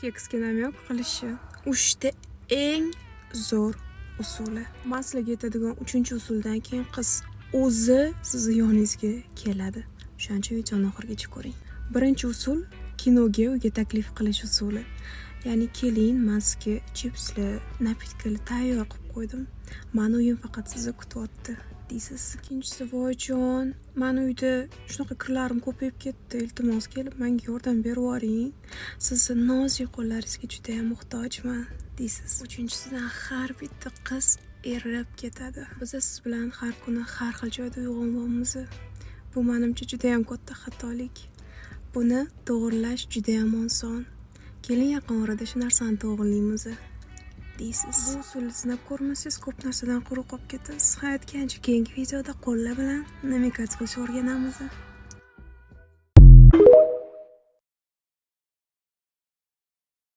keksga namyok qilishi uchta eng zo'r usuli. Man yetadigan uchinchi usuldan keyin qiz o'zi sizni yoningizga keladi. O'shaning uchun videoni oxirigacha ko'ring. Birinchi usul kinoga uyga taklif qilish usuli. Ya'ni keling man sizga chipslar napitklar tayyor qilib qo'ydim. Mani uyim faqat sizni kutyapti. Deysiz. Ikkinchisi voyjon mani uyda shunaqa kirlarim ko'payib ketdi. Iltimos kelib menga yordam berib yuboring. Sizni nozik qo'llaringizga judayam muhtojman deysiz. Uchinchisidan har bitta qiz erib ketadi. Biz siz bilan har kuni har xil joyda uyg'onyapmiz bu manimcha judayam katta xatolik. Buni to'g'irlash judayam oson keling yaqin orada shu narsani to'g'irlaymiz deysiz? Bu usulni sinab ko'rmasangiz ko'p narsadan quruq qolib ketasiz. Hayotga ancha keyingi videoda qo'llar bilan namikать qilishni o'rganamiz